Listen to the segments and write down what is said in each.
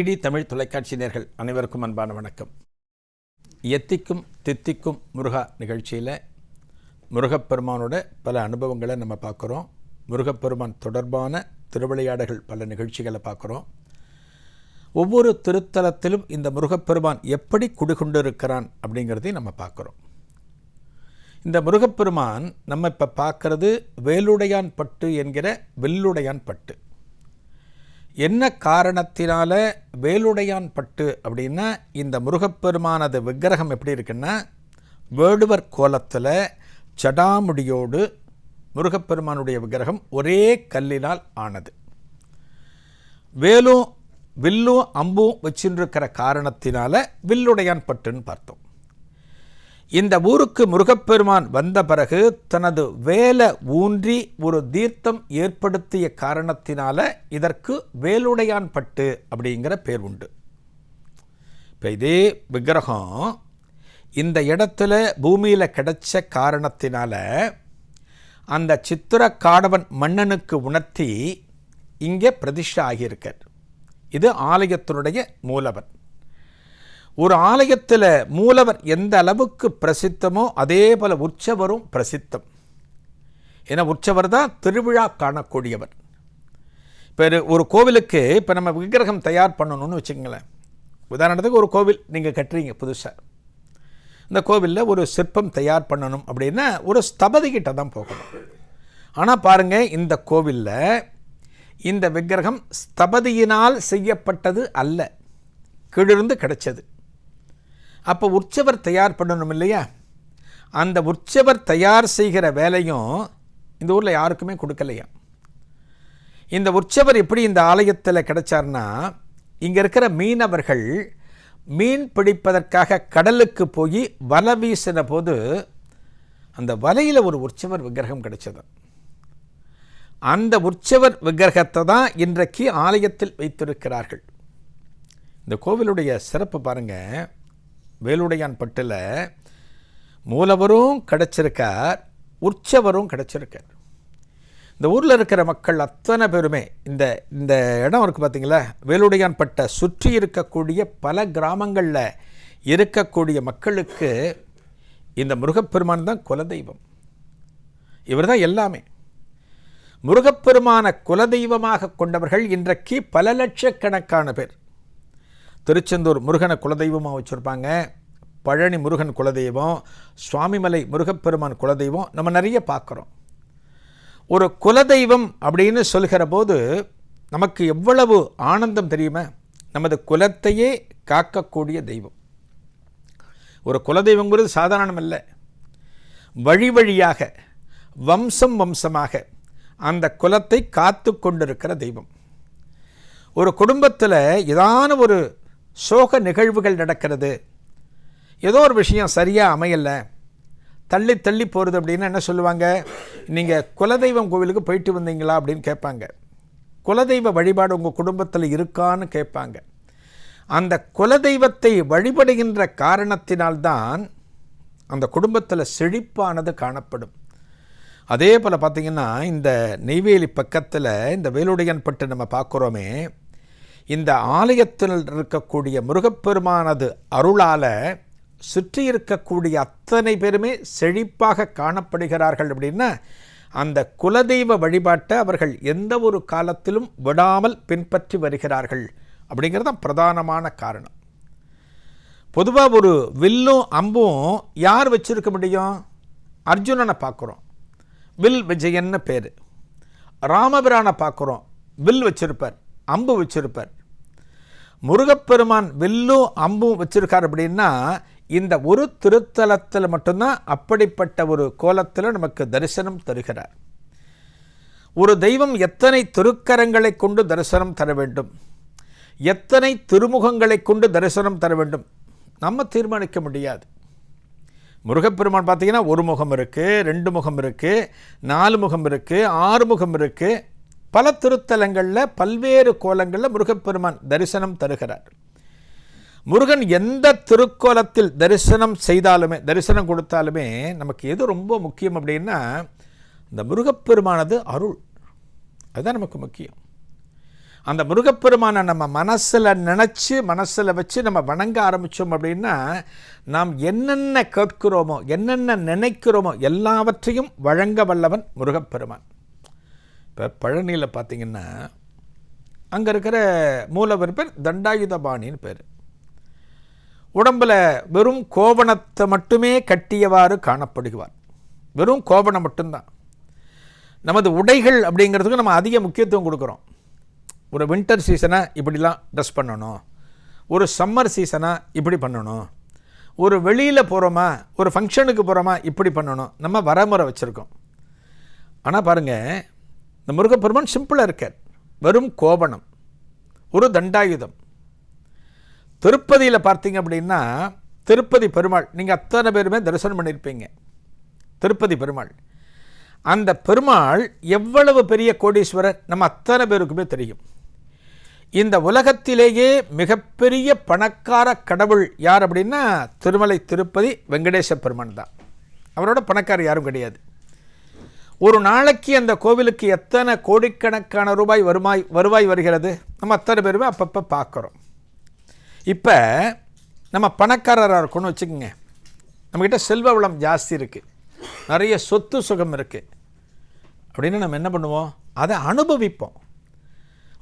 DD Tamil தொலைக்காட்சி நேர்கள் அனைவருக்கும் அன்பான வணக்கம். எத்திக்கும் தித்திக்கும் முருகா நிகழ்ச்சியில் முருகப்பெருமானோட பல அனுபவங்களை நம்ம பார்க்குறோம். முருகப்பெருமான் தொடர்பான திருவிளையாடல்கள் பல நிகழ்ச்சிகளை பார்க்குறோம். ஒவ்வொரு திருத்தலத்திலும் இந்த முருகப்பெருமான் எப்படி குடிகொண்டிருக்கிறான் அப்படிங்கிறதையும் நம்ம பார்க்குறோம். இந்த முருகப்பெருமான் நம்ம இப்போ பார்க்கறது வேலுடையான் பட்டு என்கிற வெல்லுடையான் பட்டு. என்ன காரணத்தினால வேலுடையான் பட்டு அப்படின்னா இந்த முருகப்பெருமானது விக்கிரகம் எப்படி இருக்குன்னா வேடுவர் கோலத்தில் ஜடாமுடியோடு முருகப்பெருமானுடைய விக்கிரகம் ஒரே கல்லினால் ஆனது. வேலும் வில்லும் அம்பும் வச்சுருக்கிற காரணத்தினால வில்லுடையான் பட்டுன்னு பார்த்தோம். இந்த ஊருக்கு முருகப்பெருமான் வந்த பிறகு தனது வேலை ஊன்றி ஒரு தீர்த்தம் ஏற்படுத்திய காரணத்தினால இதற்கு வேலுடையான் பட்டு அப்படிங்கிற பேர் உண்டு. இப்போ இதே விக்கிரகம் இந்த இடத்துல பூமியில் கிடைச்ச காரணத்தினால அந்த சித்திர காடவன் மன்னனுக்கு உணர்த்தி இங்கே பிரதிஷ்டை ஆகியிருக்கார். இது ஆலயத்தினுடைய மூலவன். ஒரு ஆலயத்தில் மூலவர் எந்த அளவுக்கு பிரசித்தமோ அதே போல் உற்சவரும் பிரசித்தம். ஏன்னா உற்சவர் தான் திருவிழா காணக்கூடியவர். இப்போ ஒரு கோவிலுக்கு இப்போ நம்ம விக்கிரகம் தயார் பண்ணணும்னு வச்சுக்கங்களேன். உதாரணத்துக்கு ஒரு கோவில் நீங்கள் கட்டுறீங்க புதுசாக இந்த கோவிலில் ஒரு சிற்பம் தயார் பண்ணணும் அப்படின்னா ஒரு ஸ்தபதிக்கிட்ட தான் போகணும். ஆனால் பாருங்கள் இந்த கோவிலில் இந்த விக்கிரகம் ஸ்தபதியினால் செய்யப்பட்டது அல்ல. கீழிருந்து கிடைச்சது. அப்போ உற்சவர் தயார் பண்ணணும் இல்லையா? அந்த உற்சவர் தயார் செய்கிற வேலையும் இந்த ஊரில் யாருக்குமே கொடுக்கலையா? இந்த உற்சவர் எப்படி இந்த ஆலயத்தில் கிடைச்சார்னா இங்கே இருக்கிற மீனவர்கள் மீன் பிடிப்பதற்காக கடலுக்கு போய் வலை வீசின போது அந்த வலையில் ஒரு உற்சவர் விக்கிரகம் கிடைச்சது. அந்த உற்சவர் விக்கிரகத்தை தான் இன்றைக்கு ஆலயத்தில் வைத்திருக்கிறார்கள். இந்த கோவிலுடைய சிறப்பு பாருங்கள் வேலுடையான் பட்டில் மூலவரும் கிடச்சிருக்கார் உற்சவரும் கிடச்சிருக்கார். இந்த ஊரில் இருக்கிற மக்கள் அத்தனை பேருமே இந்த இந்த இடம் இருக்குது பார்த்தீங்களா வேலுடையான் பட்டை சுற்றி இருக்கக்கூடிய பல கிராமங்களில் இருக்கக்கூடிய மக்களுக்கு இந்த முருகப்பெருமான் தான் குலதெய்வம். இவர் தான் எல்லாமே. முருகப்பெருமான குலதெய்வமாக கொண்டவர்கள் இன்றைக்கு பல லட்சக்கணக்கான பேர். திருச்செந்தூர் முருகனை குலதெய்வமாக வச்சுருப்பாங்க. பழனி முருகன் குலதெய்வம் சுவாமிமலை முருகப்பெருமான் குலதெய்வம் நம்ம நிறைய பார்க்குறோம். ஒரு குலதெய்வம் அப்படின்னு சொல்கிற போது நமக்கு எவ்வளவு ஆனந்தம் தெரியுமா? நமது குலத்தையே காக்கக்கூடிய தெய்வம். ஒரு குலதெய்வங்கிறது சாதாரணம் இல்லை வழி வழியாக வம்சம் வம்சமாக அந்த குலத்தை காத்து கொண்டிருக்கிற தெய்வம். ஒரு குடும்பத்தில் ஏதான ஒரு சோக நிகழ்வுகள் நடக்கிறது. ஏதோ ஒரு விஷயம் சரியாக அமையலை. தள்ளி தள்ளி போகிறது அப்படின்னு என்ன சொல்லுவாங்க? நீங்கள் குலதெய்வம் கோவிலுக்கு போயிட்டு வந்தீங்களா அப்படின்னு கேட்பாங்க. குலதெய்வ வழிபாடு உங்கள் குடும்பத்தில் இருக்கான்னு கேட்பாங்க. அந்த குலதெய்வத்தை வழிபடுகின்ற காரணத்தினால்தான் அந்த குடும்பத்தில் செழிப்பானது காணப்படும். அதே போல் பார்த்திங்கன்னா இந்த நெய்வேலி பக்கத்தில் இந்த வேலுடையன் பட்டு நம்ம பார்க்குறோமே இந்த ஆலயத்தில் இருக்கக்கூடிய முருகப்பெருமானது அருளால் சுற்றி இருக்கக்கூடிய அத்தனை பேருமே செழிப்பாக காணப்படுகிறார்கள் அப்படின்னா அந்த குலதெய்வ வழிபாட்டை அவர்கள் எந்த ஒரு காலத்திலும் விடாமல் பின்பற்றி வருகிறார்கள் அப்படிங்கிறது தான் பிரதானமான காரணம். பொதுவாக ஒரு வில்லும் அம்பும் யார் வச்சுருக்க முடியும்? அர்ஜுனனை பார்க்குறோம். வில் விஜயன்னு பேர். ராமபிரானை பார்க்குறோம். வில் வச்சுருப்பார். அம்பு வச்சிருப்பார். முருகப்பெருமான் வில்லும் அம்பும் வச்சிருக்கார் அப்படின்னா இந்த ஒரு திருத்தலத்தில் மட்டும்தான் அப்படிப்பட்ட ஒரு கோலத்தில் நமக்கு தரிசனம் தருகிறார். ஒரு தெய்வம் எத்தனை திருக்கரங்களை கொண்டு தரிசனம் தர வேண்டும்? எத்தனை திருமுகங்களை கொண்டு தரிசனம் தர வேண்டும்? நம்ம தீர்மானிக்க முடியாது. முருகப்பெருமான் பார்த்தீங்கன்னா ஒரு முகம் இருக்குது ரெண்டு முகம் இருக்குது நாலு முகம் இருக்குது ஆறு முகம் இருக்குது பல திருத்தலங்களில் பல்வேறு கோலங்களில் முருகப்பெருமான் தரிசனம் தருகிறார். முருகன் எந்த திருக்கோலத்தில் தரிசனம் செய்தாலுமே தரிசனம் கொடுத்தாலுமே நமக்கு எது ரொம்ப முக்கியம் அப்படின்னா இந்த முருகப்பெருமானது அருள். அதுதான் நமக்கு முக்கியம். அந்த முருகப்பெருமானை நம்ம மனசில் நினச்சி மனசில் வச்சு நம்ம வணங்க ஆரம்பித்தோம் அப்படின்னா நாம் என்னென்ன கேட்கிறோமோ என்னென்ன நினைக்கிறோமோ எல்லாவற்றையும் வழங்க வல்லவன் முருகப்பெருமான். இப்போ பழனியில் பார்த்தீங்கன்னா அங்கே இருக்கிற மூலவர் பேர் தண்டாயுதபாணின்னு பேர். உடம்பில் வெறும் கோவணத்தை மட்டுமே கட்டியவாறு காணப்படுகிறார். வெறும் கோபணம் மட்டும்தான். நமது உடைகள் அப்படிங்கிறதுக்கு நம்ம அதிக முக்கியத்துவம் கொடுக்குறோம். ஒரு வின்டர் சீசனை இப்படிலாம் ட்ரெஸ் பண்ணணும். ஒரு சம்மர் சீசனை இப்படி பண்ணணும். ஒரு வெளியில் போகிறோமா ஒரு ஃபங்க்ஷனுக்கு போகிறோமா இப்படி பண்ணணும். நம்ம வரமுறை வச்சுருக்கோம். ஆனால் பாருங்கள் இந்த முருகப்பெருமான் சிம்பிளாக இருக்கார். வெறும் கோபணம் ஒரு தண்டாயுதம். திருப்பதியில் பார்த்தீங்க அப்படின்னா திருப்பதி பெருமாள் நீங்கள் அத்தனை பேருமே தரிசனம் பண்ணியிருப்பீங்க திருப்பதி பெருமாள். அந்த பெருமாள் எவ்வளவு பெரிய கோடீஸ்வரர் நம்ம அத்தனை பேருக்குமே தெரியும். இந்த உலகத்திலேயே மிகப்பெரிய பணக்கார கடவுள் யார் அப்படின்னா திருமலை திருப்பதி வெங்கடேச பெருமான் தான். அவரோட பணக்காரர் யாரும் கிடையாது. ஒரு நாளைக்கு அந்த கோவிலுக்கு எத்தனை கோடிக்கணக்கான ரூபாய் வருமாய் வருவாய் வருகிறது? நம்ம அத்தனை பேருமே அப்பப்போ பார்க்குறோம். இப்போ நம்ம பணக்காரராக இருக்கணும்னு வச்சுக்கோங்க. நம்மக்கிட்ட செல்வ வளம் ஜாஸ்தி இருக்குது நிறைய சொத்து சுகம் இருக்குது அப்படின்னு நம்ம என்ன பண்ணுவோம்? அதை அனுபவிப்போம்.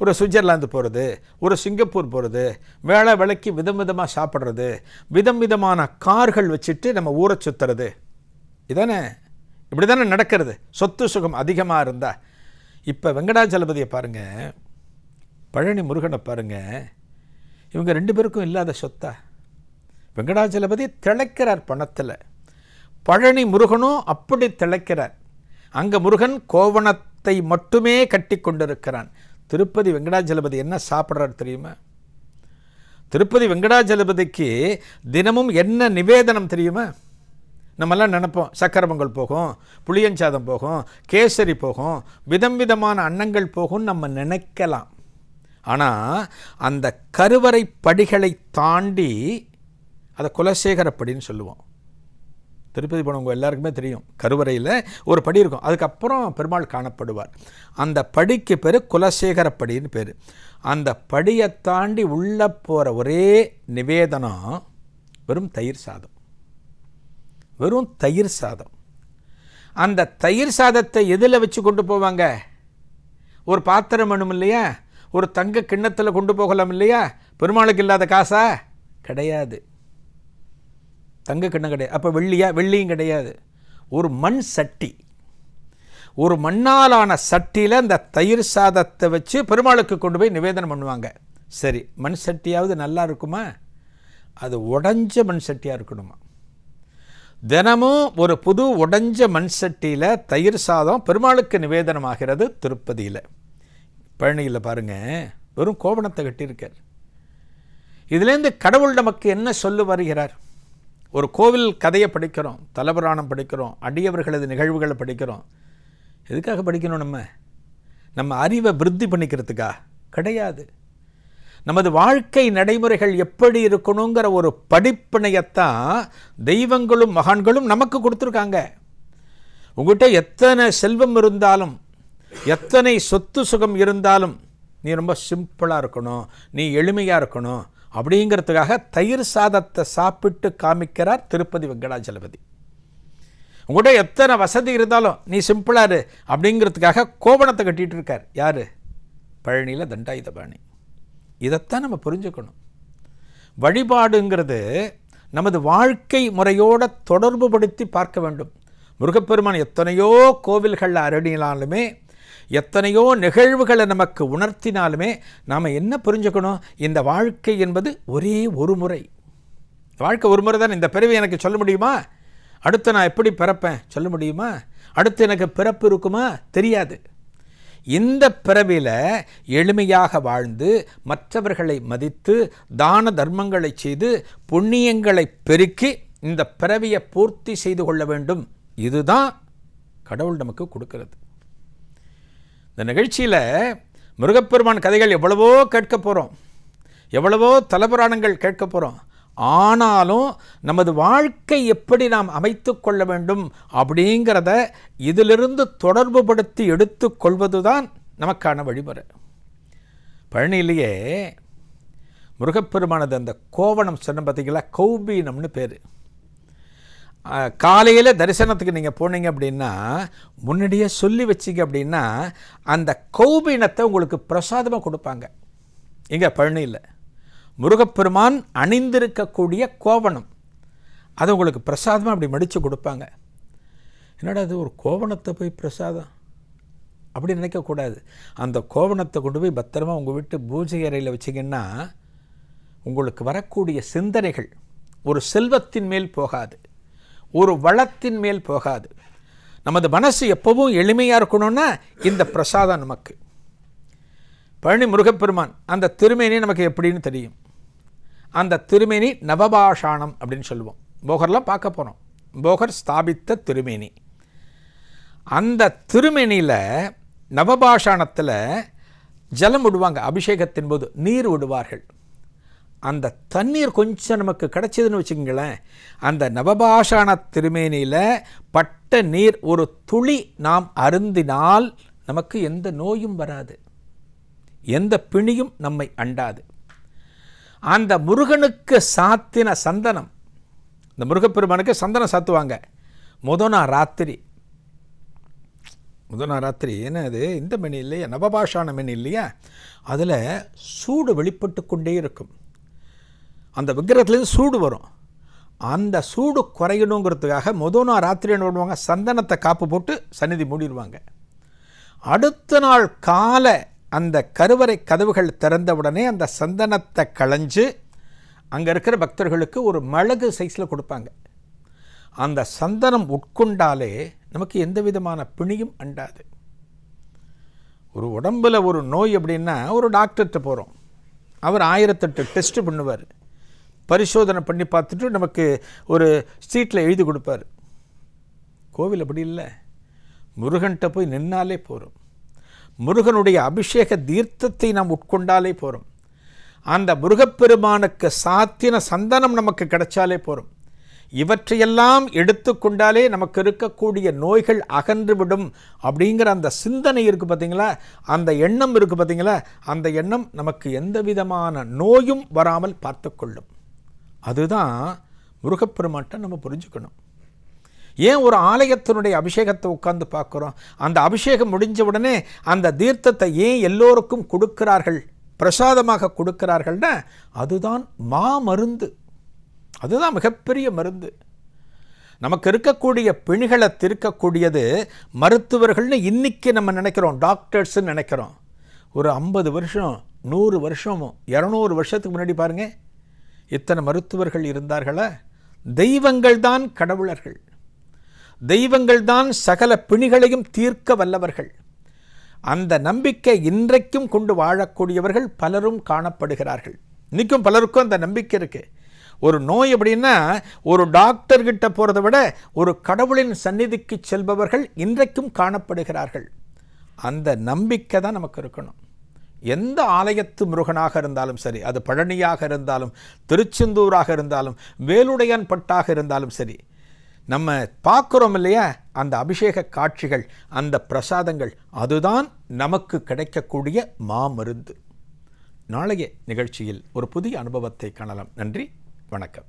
ஒரு சுவிட்சர்லாந்து போகிறது ஒரு சிங்கப்பூர் போகிறது வேலை விலைக்கு விதம் விதமாக சாப்பிட்றது விதம் விதமான கார்கள் வச்சுட்டு நம்ம ஊரை சுற்றுறது இதானே? இப்படி தானே நடக்கிறது. சொத்து சுகம் அதிகமாக இருந்தால் இப்போ வெங்கடாச்சலபதியை பாருங்கள் பழனி முருகனை பாருங்கள் இவங்க ரெண்டு பேருக்கும் இல்லாத சொத்தா? வெங்கடாச்சலபதி திளைக்கிறார் பணத்தில். பழனி முருகனும் அப்படி திளைக்கிறார். அங்கே முருகன் கோவணத்தை மட்டுமே கட்டி கொண்டிருக்கிறான். திருப்பதி வெங்கடாஜலபதி என்ன சாப்பிட்றாரு தெரியுமா? திருப்பதி வெங்கடாஜலபதிக்கு தினமும் என்ன நிவேதனம் தெரியுமா? நம்மெல்லாம் நினைப்போம் சக்கரை பொங்கல் போகும் புளியஞ்சாதம் போகும் கேசரி போகும் விதம் விதமான அன்னங்கள் போகும் நம்ம நினைக்கலாம். ஆனால் அந்த கருவறை படிகளை தாண்டி அதை குலசேகரப்படின்னு சொல்லுவோம். திருப்பதி போனவங்க எல்லாருக்குமே தெரியும் கருவறையில் ஒரு படி இருக்கும். அதுக்கப்புறம் பெருமாள் காணப்படுவார். அந்த படிக்கு பேர் குலசேகரப்படின்னு பேர். அந்த படியை தாண்டி உள்ளே போகிற ஒரே நிவேதனம் வெறும் தயிர் சாதம். வெறும் தயிர் சாதம். அந்த தயிர் சாதத்தை எதில் வச்சு கொண்டு போவாங்க? ஒரு பாத்திரம் வேணும் இல்லையா? ஒரு தங்க கிண்ணத்தில் கொண்டு போகலாம் இல்லையா? பெருமாளுக்கு இல்லாத காசா? கிடையாது. தங்க கிண்ணம் கிடையாது. அப்போ வெள்ளியா? வெள்ளியும் கிடையாது. ஒரு மண் சட்டி. ஒரு மண்ணாலான சட்டியில் அந்த தயிர் சாதத்தை வச்சு பெருமாளுக்கு கொண்டு போய் நிவேதனம் பண்ணுவாங்க. சரி மண் சட்டியாவது நல்லா இருக்குமா? அது உடஞ்ச மண் சட்டியாக இருக்கணுமா? தினமும் ஒரு புது உடஞ்ச மண் சட்டியில் தயிர் சாதம் பெருமாளுக்கு நிவேதனமாகிறது திருப்பதியில். பழனியில் பாருங்கள் வெறும் கோபணத்தை கட்டியிருக்கார். இதுலேருந்து கடவுள் நமக்கு என்ன சொல்லு வருகிறார்? ஒரு கோவில் கதையை படிக்கிறோம் தலபுராணம் படிக்கிறோம் அடியவர்களது நிகழ்வுகளை படிக்கிறோம். எதுக்காக படிக்கணும் நம்ம? நம்ம அறிவை விருத்தி பண்ணிக்கிறதுக்கா? கிடையாது. நமது வாழ்க்கை நடைமுறைகள் எப்படி இருக்கணுங்கிற ஒரு படிப்பினையத்தான் தெய்வங்களும் மகான்களும் நமக்கு கொடுத்துருக்காங்க. உங்கள்கிட்ட எத்தனை செல்வம் இருந்தாலும் எத்தனை சொத்து சுகம் இருந்தாலும் நீ ரொம்ப சிம்பிளாக இருக்கணும் நீ எளிமையாக இருக்கணும் அப்படிங்கிறதுக்காக தயிர் சாதத்தை சாப்பிட்டு காமிக்கிறார் திருப்பதி வெங்கடாஜலபதி. உங்கள்கிட்ட எத்தனை வசதி இருந்தாலும் நீ சிம்பிளாக இரு அப்படிங்கிறதுக்காக கோபணத்தை கட்டிகிட்டு இருக்கார். யார்? பழனியில் தண்டாயுதபாணி. இதைத்தான் நம்ம புரிஞ்சுக்கணும். வழிபாடுங்கிறது நமது வாழ்க்கை முறையோடு தொடர்பு படுத்தி பார்க்க வேண்டும். முருகப்பெருமான் எத்தனையோ கோவில்களில் அரடினாலுமே எத்தனையோ நிகழ்வுகளை நமக்கு உணர்த்தினாலுமே நாம் என்ன புரிஞ்சுக்கணும்? இந்த வாழ்க்கை என்பது ஒரே ஒரு முறை. வாழ்க்கை ஒரு முறை தான்? இந்த பிறவி எனக்கு சொல்ல முடியுமா? அடுத்து நான் எப்படி பிறப்பேன்? சொல்ல முடியுமா? அடுத்து எனக்கு பிறப்பு இருக்குமா? தெரியாது. இந்த பிறவியில் எளிமையாக வாழ்ந்து மற்றவர்களை மதித்து தான தர்மங்களை செய்து புண்ணியங்களை பெருக்கி இந்த பிறவியை பூர்த்தி செய்து கொள்ள வேண்டும். இதுதான் கடவுள் நமக்கு கொடுக்கிறது. இந்த நிகழ்ச்சியில் முருகப்பெருமான் கதைகள் எவ்வளவோ கேட்க போகிறோம் எவ்வளவோ தலபுராணங்கள் கேட்க போகிறோம் ஆனாலும் நமது வாழ்க்கை எப்படி நாம் அமைத்து கொள்ள வேண்டும் அப்படிங்கிறத இதிலிருந்து தொடர்புபடுத்தி படுத்தி கொள்வது தான் நமக்கான வழிமுறை. பழனியிலேயே முருகப்பெருமானது அந்த கோவணம் சொன்ன பார்த்தீங்களா கௌபீனம்னு பேர். காலையில் தரிசனத்துக்கு நீங்கள் போனீங்க அப்படின்னா முன்னாடியே சொல்லி வச்சிங்க அப்படின்னா அந்த கௌபீனத்தை உங்களுக்கு பிரசாதமாக கொடுப்பாங்க. இங்கே பழனியில். முருகப்பெருமான் அணிந்திருக்கக்கூடிய கோவணம். அதை உங்களுக்கு பிரசாதமாக அப்படி மடித்து கொடுப்பாங்க. என்னடா அது ஒரு கோவணத்தை போய் பிரசாதம்? அப்படி நினைக்கக்கூடாது அந்த கோவணத்தை கொண்டு போய் பத்திரமா உங்கள் வீட்டு பூஜை அறையில் வச்சிங்கன்னா உங்களுக்கு வரக்கூடிய சிந்தனைகள் ஒரு செல்வத்தின் மேல் போகாது. ஒரு வளத்தின் மேல் போகாது. நமது மனசு எப்போவும் எளிமையாக இருக்கணும்னா இந்த பிரசாதம் நமக்கு. பழனி முருகப்பெருமான் அந்த திருமேனே நமக்கு எப்படின்னு தெரியும். அந்த திருமேனி நவபாஷாணம் அப்படின்னு சொல்லுவோம். போகர்லாம் பார்க்க போகிறோம் போகர் ஸ்தாபித்த திருமேனி. அந்த திருமேனியில் நவபாஷாணத்தில் ஜலம் விடுவாங்க. அபிஷேகத்தின் போது நீர் விடுவார்கள். அந்த தண்ணீர் கொஞ்சம் நமக்கு கிடைச்சதுன்னு வச்சுக்கோங்களேன். அந்த நவபாஷாண திருமேனியில் பட்ட நீர் ஒரு துளி நாம் அருந்தினால் நமக்கு எந்த நோயும் வராது. எந்த பிணியும் நம்மை அண்டாது. அந்த முருகனுக்கு சாத்தின சந்தனம். இந்த முருகப்பெருமானுக்கு சந்தனம் சாத்துவாங்க. முதனா ராத்திரி. முதனா ராத்திரி ஏன்னா அது இந்த மணி இல்லையா? நவபாஷான மணி இல்லையா? அதில் சூடு வெளிப்பட்டு கொண்டே இருக்கும். அந்த விக்கிரகத்துலேருந்து சூடு வரும். அந்த சூடு குறையணுங்கிறதுக்காக முதனா ராத்திரி என்ன பண்ணுவாங்க? சந்தனத்தை காப்பு போட்டு சந்நிதி மூடிடுவாங்க அடுத்த நாள் காலை அந்த கருவறை கதவுகள் திறந்தவுடனே அந்த சந்தனத்தை களைஞ்சு அங்கே இருக்கிற பக்தர்களுக்கு ஒரு மிளகு சைஸில் கொடுப்பாங்க. அந்த சந்தனம் உட்கொண்டாலே நமக்கு எந்த விதமான பிணியும் அண்டாது. ஒரு உடம்பில் ஒரு நோய் அப்படின்னா ஒரு டாக்டர்கிட்ட போகிறோம் அவர் ஆயிரத்தெட்டு டெஸ்ட்டு பண்ணுவார். பரிசோதனை பண்ணி பார்த்துட்டு நமக்கு ஒரு சீட்டில் எழுதி கொடுப்பார். கோவில் அப்படி இல்லை. முருகன்கிட்ட போய் நின்னாலே போகிறோம் முருகனுடைய அபிஷேக தீர்த்தத்தை நாம் உட்கொண்டாலே போகிறோம் அந்த முருகப்பெருமானுக்கு சாத்தின சந்தனம் நமக்கு கிடைச்சாலே போகிறோம் இவற்றையெல்லாம் எடுத்துக்கொண்டாலே நமக்கு இருக்கக்கூடிய நோய்கள் அகன்றுவிடும் அப்படிங்கிற அந்த சிந்தனை இருக்குது பார்த்தீங்களா அந்த எண்ணம் இருக்குது பார்த்தீங்களா அந்த எண்ணம் நமக்கு எந்த விதமான நோயும் வராமல் பார்த்துக்கொள்ளும் அதுதான் முருகப்பெருமாட்டை நம்ம புரிஞ்சுக்கணும். ஏன் ஒரு ஆலயத்தினுடைய அபிஷேகத்தை உட்கார்ந்து பார்க்குறோம்? அந்த அபிஷேகம் முடிஞ்ச உடனே அந்த தீர்த்தத்தை ஏன் எல்லோருக்கும் கொடுக்கிறார்கள்? பிரசாதமாக கொடுக்கிறார்கள்னா அதுதான் மாமருந்து அதுதான் மிகப்பெரிய மருந்து. நமக்கு இருக்கக்கூடிய பிணிகளை திருக்கக்கூடியது மருத்துவர்கள்னு இன்னைக்கு நம்ம நினைக்கிறோம் டாக்டர்ஸ்ன்னு நினைக்கிறோம். ஒரு ஐம்பது வருஷம் நூறு வருஷமும் இரநூறு வருஷத்துக்கு முன்னாடி பாருங்கள் இத்தனை மருத்துவர்கள் இருந்தார்களா? தெய்வங்கள் தான் கடவுளர்கள். தெய்வங்கள்தான் சகல பிணிகளையும் தீர்க்க வல்லவர்கள். அந்த நம்பிக்கை இன்றைக்கும் கொண்டு வாழக்கூடியவர்கள் பலரும் காணப்படுகிறார்கள். இன்றைக்கும் பலருக்கும் அந்த நம்பிக்கை இருக்குது ஒரு நோய் அப்படின்னா ஒரு டாக்டர்கிட்ட போகிறத விட ஒரு கடவுளின் சந்நிதிக்கு செல்பவர்கள் இன்றைக்கும் காணப்படுகிறார்கள். அந்த நம்பிக்கை தான் நமக்கு இருக்கணும். எந்த ஆலயத்து முருகனாக இருந்தாலும் சரி அது பழனியாக இருந்தாலும் திருச்செந்தூராக இருந்தாலும் வேலுடையான் பட்டாக இருந்தாலும் சரி நம்ம பார்க்குறோம் இல்லையா? அந்த அபிஷேக காட்சிகள் அந்த பிரசாதங்கள் அதுதான் நமக்கு கிடைக்கக்கூடிய மாமருந்து. நாளைய நிகழ்ச்சியில் ஒரு புதிய அனுபவத்தை காணலாம். நன்றி வணக்கம்.